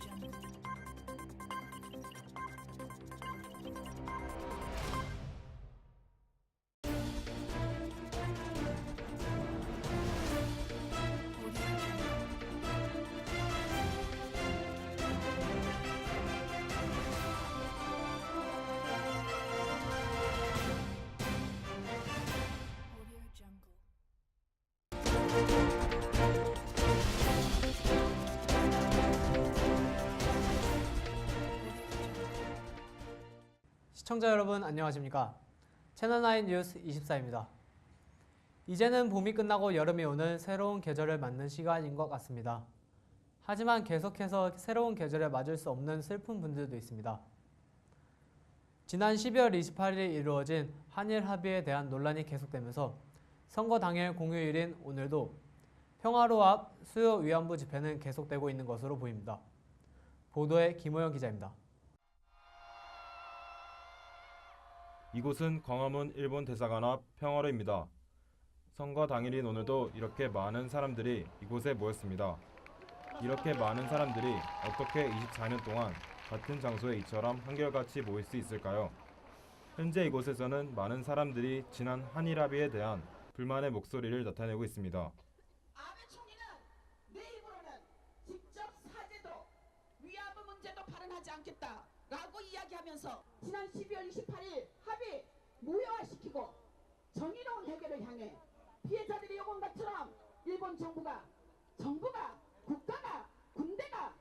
Jungle. 시청자 여러분 안녕하십니까? 채널9 뉴스 24입니다. 이제는 봄이 끝나고 여름이 오는 새로운 계절을 맞는 시간인 것 같습니다. 하지만 계속해서 새로운 계절에 맞을 수 없는 슬픈 분들도 있습니다. 지난 12월 28일 이루어진 한일 합의에 대한 논란이 계속되면서 선거 당일 공휴일인 오늘도 평화로 앞 수요 위안부 집회는 계속되고 있는 것으로 보입니다. 보도에 김호영 기자입니다. 이곳은 광화문 일본 대사관 앞 평화로입니다. 선거 당일인 오늘도 이렇게 많은 사람들이 이곳에 모였습니다. 이렇게 많은 사람들이 어떻게 24년 동안 같은 장소에 이처럼 한결같이 모일 수 있을까요? 현재 이곳에서는 많은 사람들이 지난 한일 합의에 대한 불만의 목소리를 나타내고 있습니다. 아베 총리는 내 입으로는 직접 사죄도 위안부 문제도 발언하지 않겠다 라고 이야기하면서 지난 12월 28일 합의 무효화시키고 정의로운 해결을 향해 피해자들이 요구한 것처럼 일본 정부가 정부가 국가가 군대가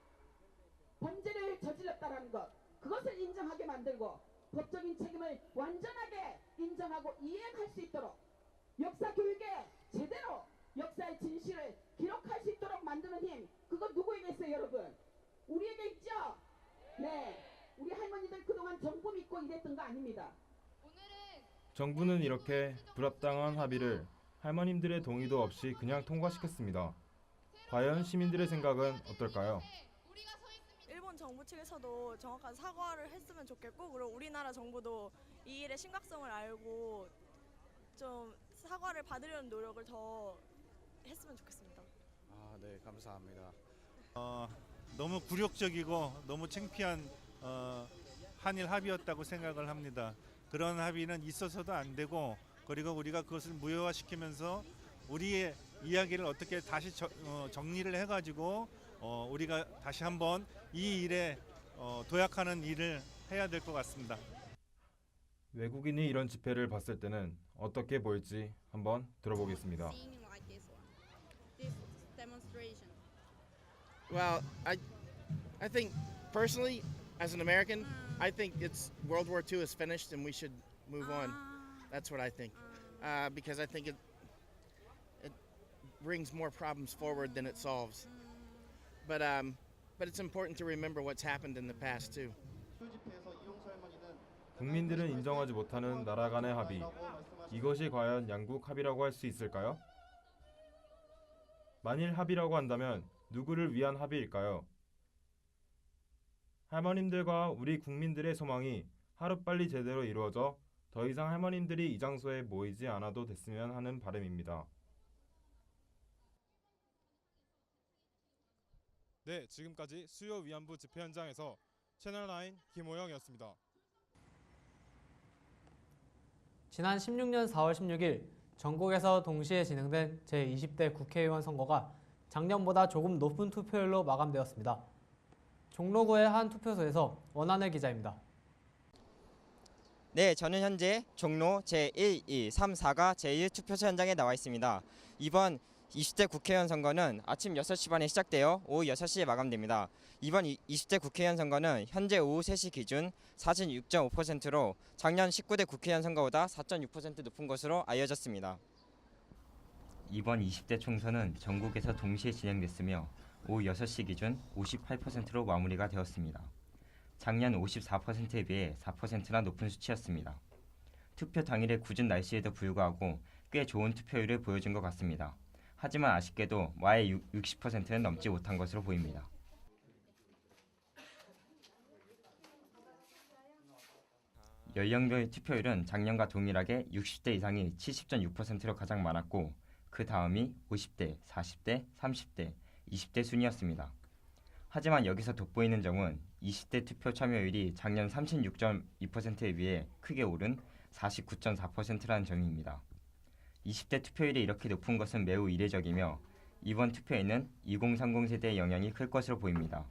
범죄를 저질렀다라는 것 그것을 인정하게 만들고 법적인 책임을 완전하게 인정하고 이해할 수 있도록 역사 교육에 제대로 역사의 진실을 기록할 수 있도록 만드는 힘 그거 누구에게 있어요 여러분? 우리에게 있죠? 네 우리 할머니들 그동안 정부 믿고 일했던 거 아닙니다 정부는 이렇게 불합당한 합의를 할머님들의 동의도 없이 그냥 통과시켰습니다. 과연 시민들의 생각은 어떨까요? 일본 정부 측에서도 정확한 사과를 했으면 좋겠고 그리고 우리나라 정부도 이 일의 심각성을 알고 좀 사과를 받으려는 노력을 더 했으면 좋겠습니다. 아, 네, 감사합니다. 어, 너무 굴욕적이고 너무 창피한 어, 한일 합의였다고 생각을 합니다. 그런 합의는 있어서도 안 되고 그리고 우리가 그것을 무효화시키면서 우리의 이야기를 어떻게 다시 저- 어, 정리를 해가지고 어, 우리가 다시 한번 이 일에 어, 도약하는 일을 해야 될 것 같습니다. 외국인이 이런 집회를 봤을 때는 어떻게 보일지 한번 들어보겠습니다. Well, I, I think personally, as an American, I think it's World War II is finished and we should move on. That's what I think, uh, because I think it it brings more problems forward than it solves. But um, but it's important to remember what's happened in the past too. 국민들은 인정하지 못하는 나라 간의 합의. 이것이 과연 양국 합의라고 할 수 있을까요? 만일 합의라고 한다면 누구를 위한 합의일까요? 할머님들과 우리 국민들의 소망이 하루빨리 제대로 이루어져 더 이상 할머님들이 이 장소에 모이지 않아도 됐으면 하는 바람입니다. 네, 지금까지 수요 위안부 집회 현장에서 채널9 김호영이었습니다. 지난 16년 4월 16일 전국에서 동시에 진행된 제20대 국회의원 선거가 작년보다 조금 높은 투표율로 마감되었습니다. 종로구의 한 투표소에서 원하늘 기자입니다. 네, 저는 현재 종로 제1, 2, 3, 4가 제1 투표소 현장에 나와 있습니다. 이번 20대 국회의원 선거는 아침 6시 반에 시작되어 오후 6시에 마감됩니다. 이번 이- 20대 국회의원 선거는 현재 오후 3시 기준 46.5%로 작년 19대 국회의원 선거보다 4.6% 높은 것으로 알려졌습니다. 이번 20대 총선은 전국에서 동시에 진행됐으며 오후 6시 기준 58%로 마무리가 되었습니다. 작년 54%에 비해 4%나 높은 수치였습니다. 투표 당일의 궂은 날씨에도 불구하고 꽤 좋은 투표율을 보여준 것 같습니다. 하지만 아쉽게도 와의 60%는 넘지 못한 것으로 보입니다. 연령별 투표율은 작년과 동일하게 60대 이상이 70.6%로 가장 많았고 그 다음이 50대, 40대, 30대, 20대 순이었습니다. 하지만 여기서 돋보이는 점은 20대 투표 참여율이 작년 36.2%에 비해 크게 오른 49.4%라는 점입니다. 20대 투표율이 이렇게 높은 것은 매우 이례적이며 이번 투표에는 2030 세대의 영향이 클 것으로 보입니다.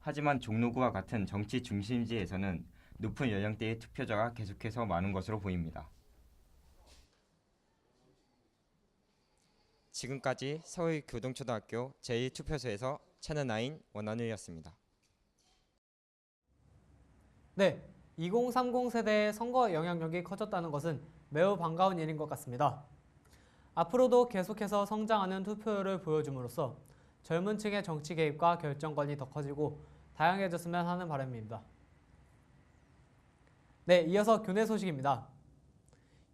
하지만 종로구와 같은 정치 중심지에서는 높은 연령대의 투표자가 계속해서 많은 것으로 보입니다. 지금까지 서울 교동초등학교 제1투표소에서 채널9 원원우였습니다. 네, 2030 세대의 선거 영향력이 커졌다는 것은 매우 반가운 일인 것 같습니다. 앞으로도 계속해서 성장하는 투표율을 보여줌으로써 젊은 층의 정치 개입과 결정권이 더 커지고 다양해졌으면 하는 바람입니다. 네, 이어서 교내 소식입니다.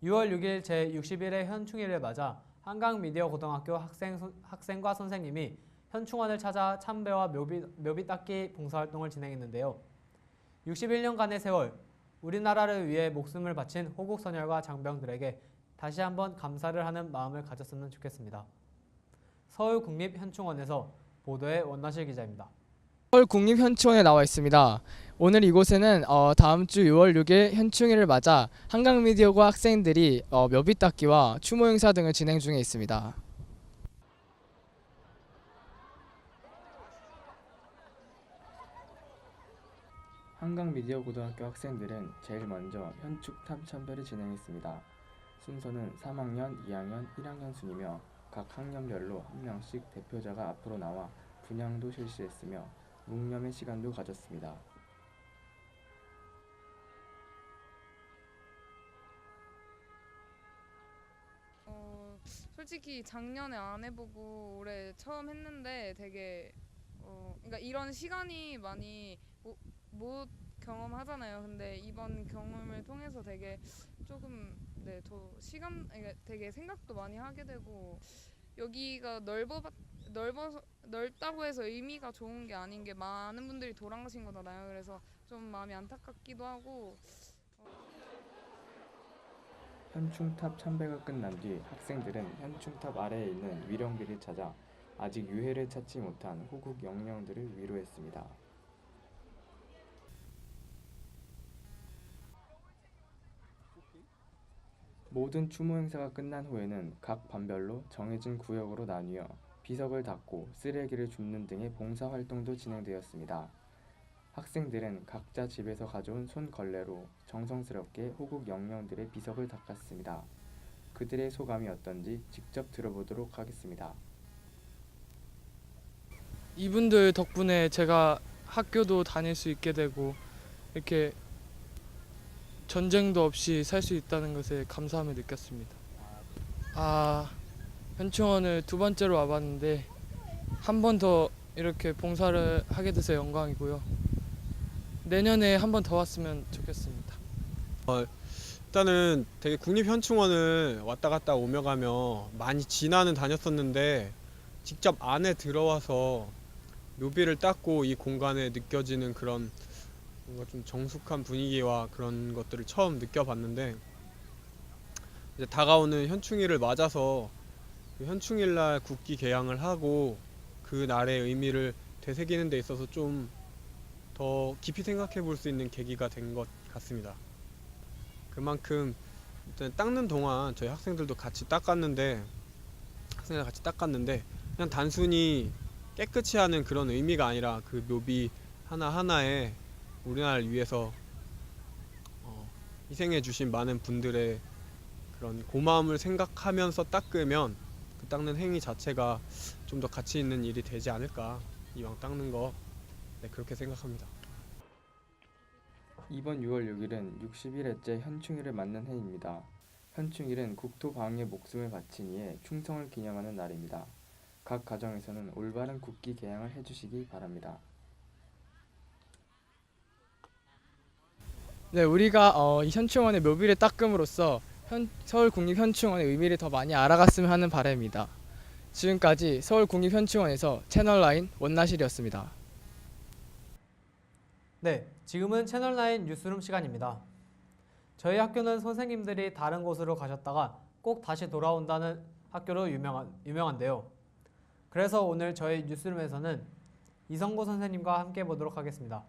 6월 6일 제61회 현충일을 맞아 한강미디어 고등학교 학생, 소- 학생과 선생님이 현충원을 찾아 참배와 묘비, 묘비 닦기 봉사활동을 진행했는데요. 61년간의 세월, 우리나라를 위해 목숨을 바친 호국 선열과 장병들에게 다시 한번 감사를 하는 마음을 가졌으면 좋겠습니다. 서울국립현충원에서 보도의 원나실 기자입니다. 서울 국립 현충원에 나와 있습니다. 오늘 이곳에는 어, 다음 주 6월 6일 현충일을 맞아 한강 미디어고 학생들이 어, 묘비 닦기와 추모 행사 등을 진행 중에 있습니다. 한강 미디어 고등학교 학생들은 제일 먼저 현축탑 참배를 진행했습니다. 순서는 3학년, 2학년, 1학년 순이며 각 학년별로 한 명씩 대표자가 앞으로 나와 분향도 실시했으며 묵념의 시간도 가졌습니다. 어, 솔직히 작년에 안 해보고 올해 처음 했는데 되게 어, 그러니까 이런 시간이 많이 못, 못 경험하잖아요. 근데 이번 경험을 통해서 되게 조금 네, 더 시간 그러니까 되게 생각도 많이 하게 되고 여기가 넓어 넓어서 넓다고 해서 의미가 좋은 게 아닌 게 많은 분들이 돌아가신 거잖아요. 그래서 좀 마음이 안타깝기도 하고 현충탑 참배가 끝난 뒤 학생들은 현충탑 아래에 있는 위령비를 찾아 아직 유해를 찾지 못한 호국 영령들을 위로했습니다. 모든 추모 행사가 끝난 후에는 각 반별로 정해진 구역으로 나뉘어 비석을 닦고 쓰레기를 줍는 등의 봉사 활동도 진행되었습니다. 학생들은 각자 집에서 가져온 손걸레로 정성스럽게 호국 영령들의 비석을 닦았습니다. 그들의 소감이 어떤지 직접 들어보도록 하겠습니다. 이분들 덕분에 제가 학교도 다닐 수 있게 되고 이렇게 전쟁도 없이 살 수 있다는 것에 감사함을 느꼈습니다. 아 현충원을 두 번째로 와봤는데 한 번 더 이렇게 봉사를 하게 돼서 영광이고요. 내년에 한 번 더 왔으면 좋겠습니다. 일단은 되게 국립현충원을 왔다 갔다 오며 가며 많이 지나는 다녔었는데 직접 안에 들어와서 묘비를 닦고 이 공간에 느껴지는 그런 뭔가 좀 정숙한 분위기와 그런 것들을 처음 느껴봤는데 이제 다가오는 현충일을 맞아서 그 현충일날 국기 개양을 하고 그 날의 의미를 되새기는 데 있어서 좀 더 깊이 생각해 볼 수 있는 계기가 된 것 같습니다. 그만큼 일단 닦는 동안 저희 학생들도 같이 닦았는데 학생들 같이 닦았는데 그냥 단순히 깨끗이 하는 그런 의미가 아니라 그 묘비 하나 하나에 우리나라를 위해서 어, 희생해 주신 많은 분들의 그런 고마움을 생각하면서 닦으면 그 닦는 행위 자체가 좀 더 가치 있는 일이 되지 않을까 이왕 닦는 거 네, 그렇게 생각합니다. 이번 6월 6일은 61회째 현충일을 맞는 해입니다. 현충일은 국토 방위에 목숨을 바친 이에 충성을 기념하는 날입니다. 각 가정에서는 올바른 국기 개양을 해주시기 바랍니다. 네, 우리가 어, 이 현충원의 묘비를 닦음으로써 현, 서울 국립 현충원의 의미를 더 많이 알아갔으면 하는 바람입니다. 지금까지 서울 국립 현충원에서 채널9 원나실이었습니다. 네, 지금은 채널9 뉴스룸 시간입니다. 저희 학교는 선생님들이 다른 곳으로 가셨다가 꼭 다시 돌아온다는 학교로 유명한, 유명한데요. 그래서 오늘 저희 뉴스룸에서는 이성고 선생님과 함께 보도록 하겠습니다.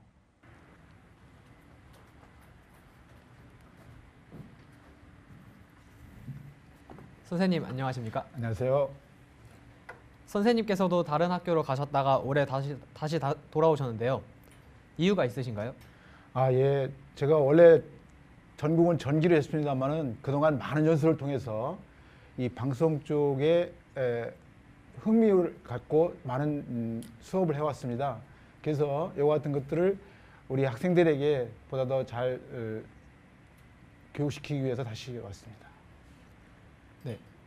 선생님 안녕하십니까? 안녕하세요. 선생님께서도 다른 학교로 가셨다가 올해 다시 다시 다, 돌아오셨는데요. 이유가 있으신가요? 아, 예. 제가 원래 전국은 전기를 했습니다만은 그동안 많은 연수를 통해서 이 방송 쪽에 에, 흥미를 갖고 많은 음, 수업을 해왔습니다. 그래서 이와 같은 것들을 우리 학생들에게 보다 더잘 어, 교육시키기 위해서 다시 왔습니다.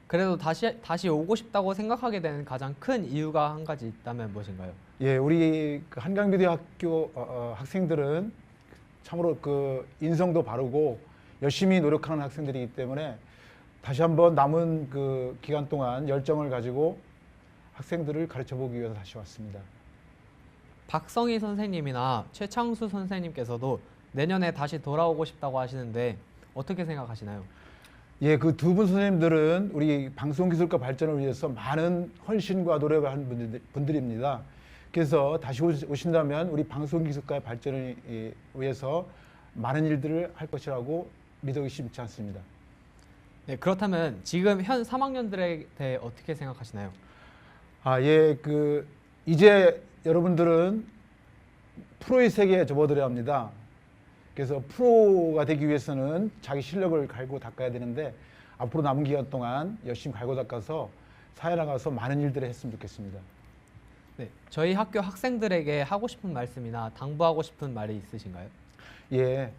그래도 다시 다시 오고 싶다고 생각하게 되는 가장 큰 이유가 한 가지 있다면 무엇인가요? 예, 우리 그 한강미디어학교 어, 어, 학생들은 참으로 그 인성도 바르고 열심히 노력하는 학생들이기 때문에 다시 한번 남은 그 기간 동안 열정을 가지고 학생들을 가르쳐 보기 위해서 다시 왔습니다. 박성희 선생님이나 최창수 선생님께서도 내년에 다시 돌아오고 싶다고 하시는데 어떻게 생각하시나요? 예, 그 두 분 선생님들은 우리 방송 기술과 발전을 위해서 많은 헌신과 노력을 한 분들, 분들입니다. 그래서 다시 오신다면 우리 방송 기술과의 발전을 예, 위해서 많은 일들을 할 것이라고 믿어 의심치 않습니다. 네, 그렇다면 지금 현 3학년들에 대해 어떻게 생각하시나요? 아, 예, 그, 이제 여러분들은 프로의 세계에 접어들어야 합니다. 그래서 프로가 되기 위해서는 자기 실력을 갈고 닦아야 되는데 앞으로 남은 기간 동안 열심히 갈고 닦아서 사회 나가서 많은 일들을 했으면 좋겠습니다. 네, 저희 학교 학생들에게 하고 싶은 말씀이나 당부하고 싶은 말이 있으신가요? 예.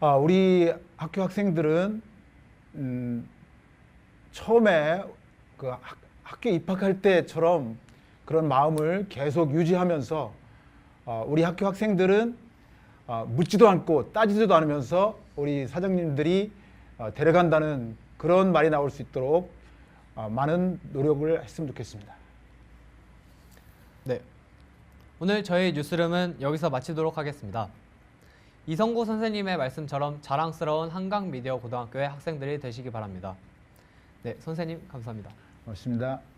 아, 우리 학교 학생들은, 음, 처음에 그 학, 학교에 입학할 때처럼 그런 마음을 계속 유지하면서 어, 우리 학교 학생들은 어, 묻지도 않고 따지지도 않으면서 우리 사장님들이 어, 데려간다는 그런 말이 나올 수 있도록 어, 많은 노력을 했으면 좋겠습니다. 네. 오늘 저희 뉴스룸은 여기서 마치도록 하겠습니다. 이성구 선생님의 말씀처럼 자랑스러운 한강 미디어 고등학교의 학생들이 되시기 바랍니다. 네, 선생님 감사합니다. 고맙습니다.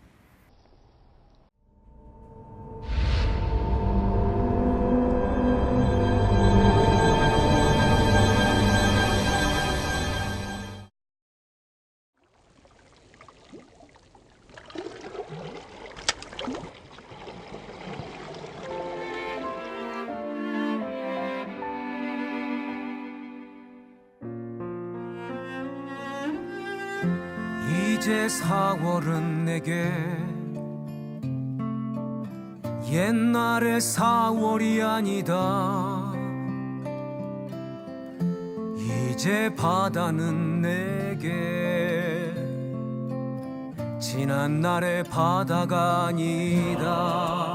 이제 4월은 내게 옛날의 4월이 아니다. 이제 바다는 내게 지난 날의 바다가 아니다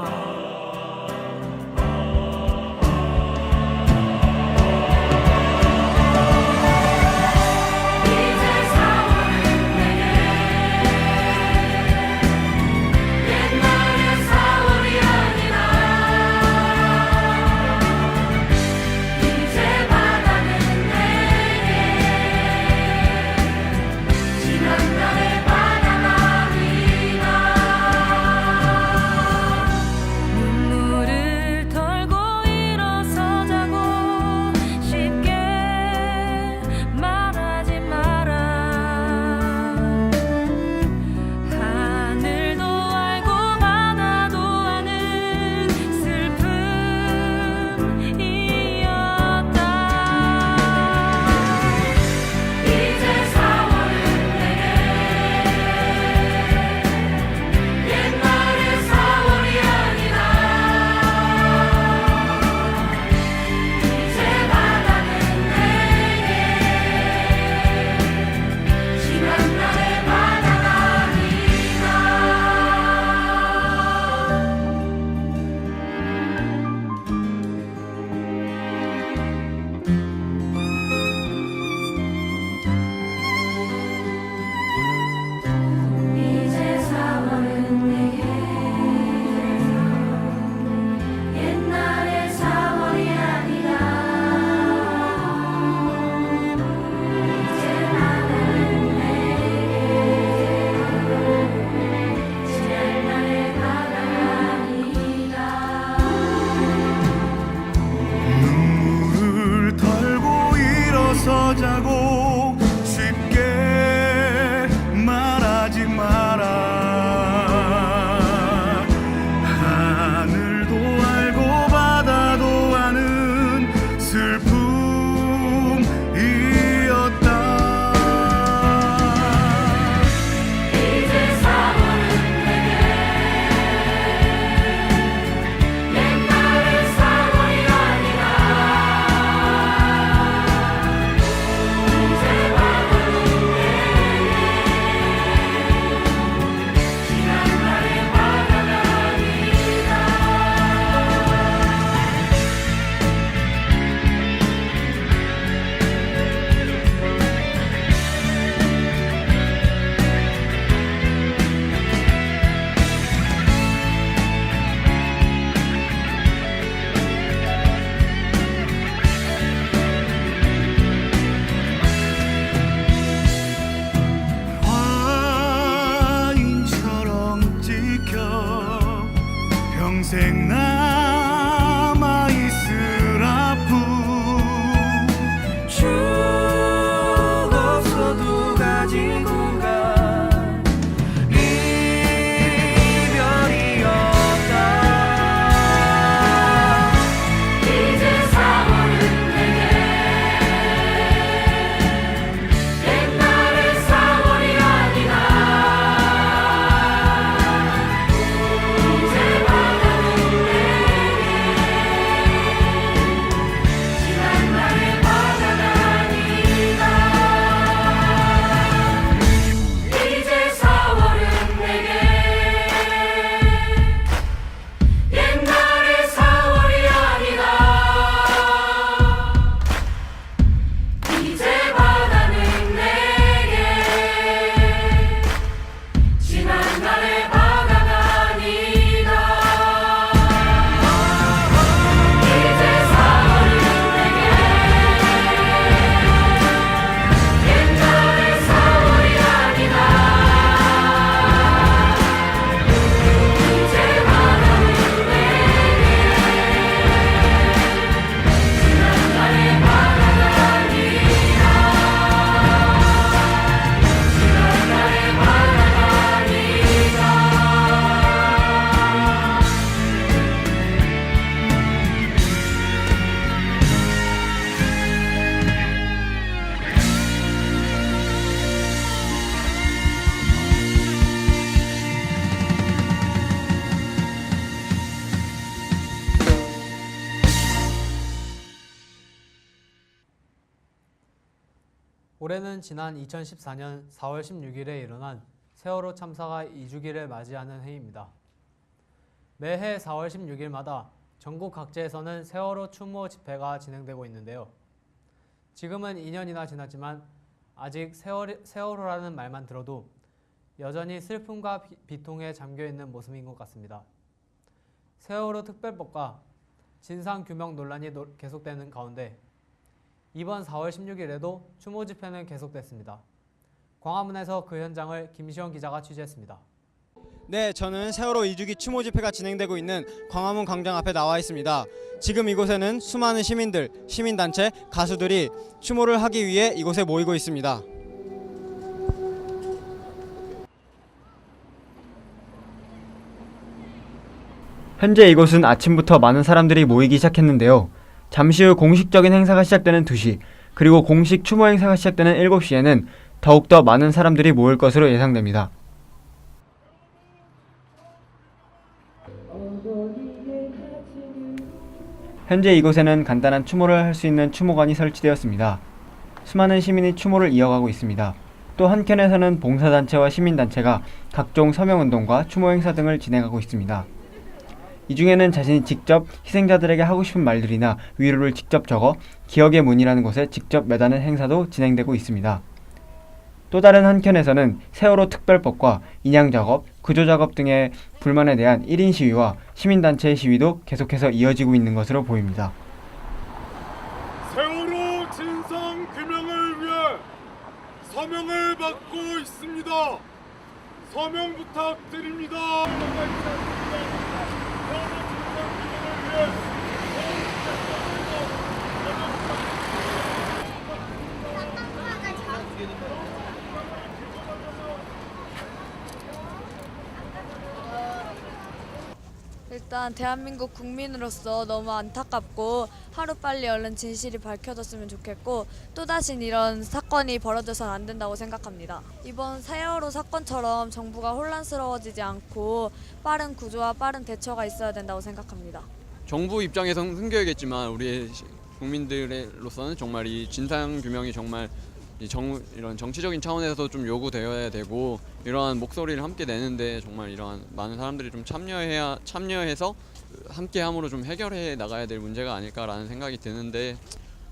올해는 지난 2014년 4월 16일에 일어난 세월호 참사가 2주기를 맞이하는 해입니다. 매해 4월 16일마다 전국 각지에서는 세월호 추모 집회가 진행되고 있는데요. 지금은 2년이나 지났지만 아직 세월, 세월호라는 말만 들어도 여전히 슬픔과 비- 비통에 잠겨 있는 모습인 것 같습니다. 세월호 특별법과 진상규명 논란이 노- 계속되는 가운데 이번 4월 16일에도 추모 집회는 계속됐습니다. 광화문에서 그 현장을 김시영 기자가 취재했습니다. 네, 저는 세월호 2주기 추모 집회가 진행되고 있는 광화문 광장 앞에 나와 있습니다. 지금 이곳에는 수많은 시민들, 시민단체, 가수들이 추모를 하기 위해 이곳에 모이고 있습니다. 현재 이곳은 아침부터 많은 사람들이 모이기 시작했는데요. 잠시 후 공식적인 행사가 시작되는 2시, 그리고 공식 추모 행사가 시작되는 7시에는 더욱더 많은 사람들이 모일 것으로 예상됩니다. 현재 이곳에는 간단한 추모를 할 수 있는 추모관이 설치되었습니다. 수많은 시민이 추모를 이어가고 있습니다. 또 한켠에서는 봉사단체와 시민단체가 각종 서명운동과 추모 행사 등을 진행하고 있습니다. 이 중에는 자신이 직접 희생자들에게 하고 싶은 말들이나 위로를 직접 적어 기억의 문이라는 곳에 직접 매다는 행사도 진행되고 있습니다. 또 다른 한켠에서는 세월호 특별법과 인양 작업, 구조 작업 등의 불만에 대한 1인 시위와 시민단체의 시위도 계속해서 이어지고 있는 것으로 보입니다. 세월호 진상 규명을 위해 서명을 받고 있습니다. 서명 부탁드립니다. 일단 대한민국 국민으로서 너무 안타깝고 하루빨리 얼른 진실이 밝혀졌으면 좋겠고 또다시 이런 사건이 벌어져선 안 된다고 생각합니다. 이번 세월호 사건처럼 정부가 혼란스러워지지 않고 빠른 구조와 빠른 대처가 있어야 된다고 생각합니다. 정부 입장에서는 흥겨이겠지만 우리 시- 국민들로서는 정말 이 진상 규명이 정말 이 정, 이런 정치적인 차원에서 좀 요구되어야 되고 이러한 목소리를 함께 내는데 정말 이러한 많은 사람들이 좀 참여해야 참여해서 함께함으로 좀 해결해 나가야 될 문제가 아닐까라는 생각이 드는데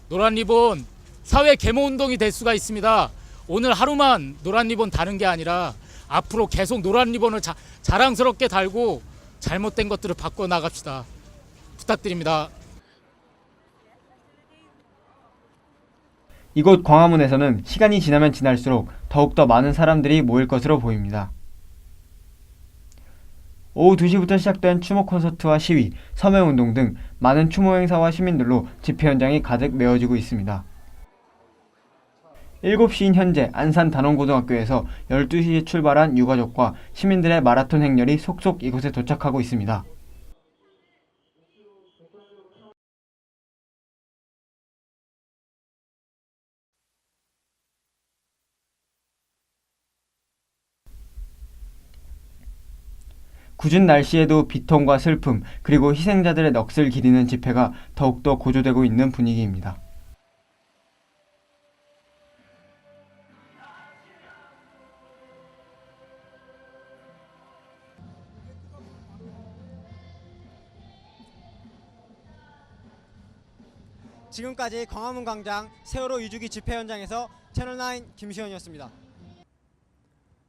노란 리본 사회 계모 운동이 될 수가 있습니다. 오늘 하루만 노란 리본 다는 게 아니라 앞으로 계속 노란 리본을 자, 자랑스럽게 달고 잘못된 것들을 바꿔 나갑시다. 부탁드립니다. 이곳 광화문에서는 시간이 지나면 지날수록 더욱더 많은 사람들이 모일 것으로 보입니다. 오후 2시부터 시작된 추모 콘서트와 시위, 서명운동 등 많은 추모 행사와 시민들로 집회 현장이 가득 메워지고 있습니다. 7시인 현재 안산 단원고등학교에서 12시에 출발한 유가족과 시민들의 마라톤 행렬이 속속 이곳에 도착하고 있습니다. 굳은 날씨에도 비통과 슬픔, 그리고 희생자들의 넋을 기리는 집회가 더욱더 고조되고 있는 분위기입니다. 지금까지 광화문 광장 세월호 2주기 집회 현장에서 채널9 김시현이었습니다.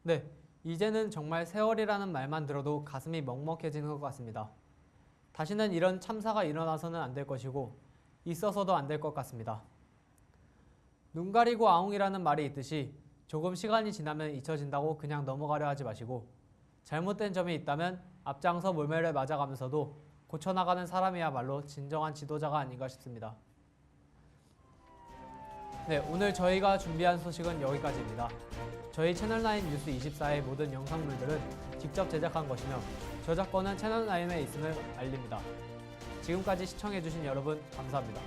네, 이제는 정말 세월이라는 말만 들어도 가슴이 먹먹해지는 것 같습니다. 다시는 이런 참사가 일어나서는 안 될 것이고 있어서도 안 될 것 같습니다. 눈 가리고 아웅이라는 말이 있듯이 조금 시간이 지나면 잊혀진다고 그냥 넘어가려 하지 마시고 잘못된 점이 있다면 앞장서 물매를 맞아가면서도 고쳐나가는 사람이야말로 진정한 지도자가 아닌가 싶습니다. 네, 오늘 저희가 준비한 소식은 여기까지입니다. 저희 채널9 뉴스 24의 모든 영상물들은 직접 제작한 것이며 저작권은 채널9에 있음을 알립니다. 지금까지 시청해주신 여러분 감사합니다.